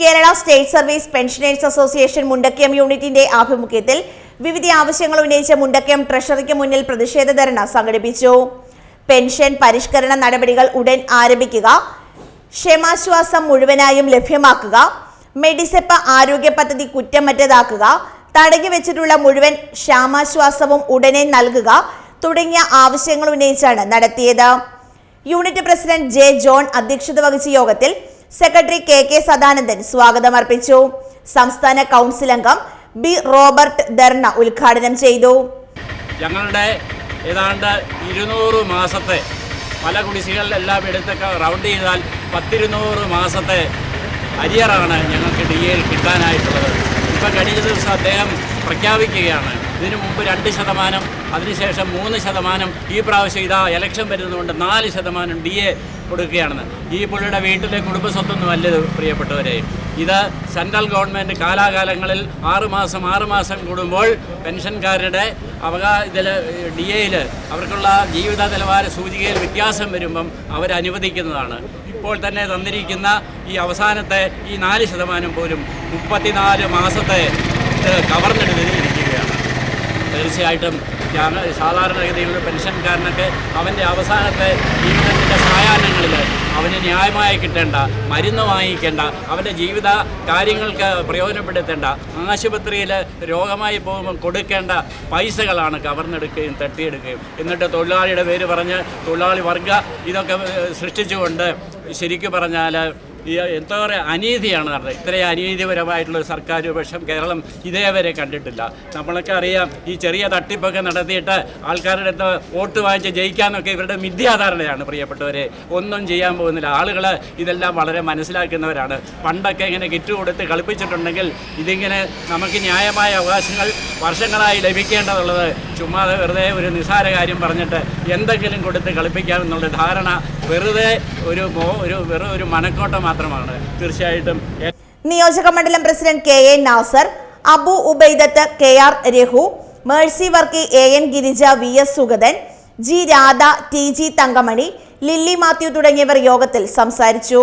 Kerala state service pensioners association Mundakayam യൂണിറ്റിന്റെ ആഭിമുഖ്യത്തിൽ വിവിധ ആവശ്യങ്ങൾ ഉന്നയിച്ച മുണ്ടക്കയം ട്രഷറിക്ക് മുന്നിൽ പ്രതിഷേധ ധർണ സംഘടിപ്പിച്ചു. പെൻഷൻ പരിഷ്കരണ നടപടികൾ ഉടൻ ആരംഭിക്കുക. ക്ഷമാശ്വാസം മുഴുവനായും ലഭ്യമാക്കുക. മെഡിസെപ്പ ആരോഗ്യ പദ്ധതി കുറ്റമറ്റതാക്കുക. തടഞ്ഞു വെച്ചിട്ടുള്ള മുഴുവൻ ക്ഷാമാശ്വാസവും ഉടനെ നൽകുക തുടങ്ങിയ ആവശ്യങ്ങൾ ഉന്നയിച്ചാണ് നടത്തിയത്. യൂണിറ്റ് പ്രസിഡന്റ് ജെ ജോൺ അധ്യക്ഷത വഹിച്ച യോഗത്തിൽ സെക്രട്ടറി കെ കെ സദാനന്ദൻ സ്വാഗതം അർപ്പിച്ചു സംസ്ഥാന കൗൺസിൽ അംഗം ബി റോബർട്ട് ധർണ ഉദ്ഘാടനം ചെയ്തു. ഞങ്ങളുടെ ഏതാണ്ട് ഇരുന്നൂറ് മാസത്തെ പല കുടിശ്ശികളിലെല്ലാം എടുത്തൊക്കെ റൗണ്ട് ചെയ്താൽ പത്തിരുന്നൂറ് മാസത്തെ അരിയറാണ് ഞങ്ങൾക്ക് ഡി എയിൽ കിട്ടാനായിട്ടുള്ളത്. ഇപ്പം കഴിഞ്ഞ ദിവസം അദ്ദേഹം പ്രഖ്യാപിക്കുകയാണ്. ഇതിനു മുമ്പ് രണ്ട് ശതമാനം അതിനുശേഷം മൂന്ന് ശതമാനം ഈ പ്രാവശ്യം ഇതാ ഇലക്ഷൻ വരുന്നതുകൊണ്ട് നാല് ശതമാനം ഡി എ കൊടുക്കുകയാണെന്ന് ഈ പുള്ളിയുടെ വീട്ടിലെ കുടുംബസ്വത്തൊന്നും അല്ലത് പ്രിയപ്പെട്ടവരെ. ഇത് സെൻട്രൽ ഗവൺമെന്റ് കാലാകാലങ്ങളിൽ ആറുമാസം ആറുമാസം കൂടുമ്പോൾ പെൻഷൻകാരുടെ അവകാ ഇതിൽ ഡി എയിൽ അവർക്കുള്ള ജീവിത നിലവാര സൂചികയിൽ വ്യത്യാസം വരുമ്പം അവരനുവദിക്കുന്നതാണ് ഇപ്പോൾ തന്നെ തന്നിരിക്കുന്ന ഈ അവസാനത്തെ ഈ നാല് ശതമാനം പോലും മുപ്പത്തിനാല് മാസത്തെ ഇത് കവർന്നെടുത്തിരിക്കുകയാണ് തീർച്ചയായിട്ടും ഞങ്ങൾ സാധാരണഗതിയിൽ പെൻഷൻകാരനൊക്കെ അവന്റെ അവസാനത്തെ ജീവിതത്തിന്റെ സായാഹ്നങ്ങളിൽ അവന് ന്യായമായി കിട്ടേണ്ട മരുന്ന് വാങ്ങിക്കേണ്ട അവന്റെ ജീവിത കാര്യങ്ങൾക്ക് പ്രയോജനപ്പെടുത്തേണ്ട ആശുപത്രിയിൽ രോഗമായി പോകുമ്പോൾ കൊടുക്കേണ്ട പൈസകളാണ് കവർന്നെടുക്കുകയും തട്ടിയെടുക്കുകയും. എന്നിട്ട് തൊഴിലാളിയുടെ പേര് പറഞ്ഞ് തൊഴിലാളി വർഗ ഇതൊക്കെ സൃഷ്ടിച്ചുകൊണ്ട് ശരിക്കു പറഞ്ഞാൽ ഈ എന്താ പറയുക അനീതിയാണ് നടന്നത് ഇത്രയും അനീതിപരമായിട്ടുള്ള ഒരു സർക്കാർ പക്ഷം കേരളം ഇതേവരെ കണ്ടിട്ടില്ല. നമ്മളൊക്കെ അറിയാം ഈ ചെറിയ തട്ടിപ്പൊക്കെ നടത്തിയിട്ട് ആൾക്കാരുടെ വോട്ട് വാങ്ങിച്ച് ജയിക്കാനൊക്കെ ഇവരുടെ മിഥ്യാധാരണയാണ് പ്രിയപ്പെട്ടവരെ. ഒന്നും ചെയ്യാൻ പോകുന്നില്ല. ആളുകൾ ഇതെല്ലാം വളരെ മനസ്സിലാക്കുന്നവരാണ്. പണ്ടൊക്കെ ഇങ്ങനെ കിറ്റ് കൊടുത്ത് കളിപ്പിച്ചിട്ടുണ്ടെങ്കിൽ ഇതിങ്ങനെ നമുക്ക് ന്യായമായ അവകാശങ്ങൾ വർഷങ്ങളായി ലഭിക്കേണ്ടതുള്ളത് ചുമ്മാതെ വെറുതെ ഒരു നിസ്സാര കാര്യം പറഞ്ഞിട്ട് എന്തെങ്കിലും കൊടുത്ത് കളിപ്പിക്കാമെന്നുള്ള ധാരണ വെറുതെ ഒരു ഒരു വെറും ഒരു മനക്കോട്ട മാത്രമാണ്. തീർച്ചയായിട്ടും നിയോജക മണ്ഡലം president K A Nasar Abu Ubaidath K R Raghu Mercy Varkey A N Girija V S Sugathan G Radha T G Thankamani Lilly Mathew തുടങ്ങിയവർ യോഗത്തിൽ സംസാരിച്ചു.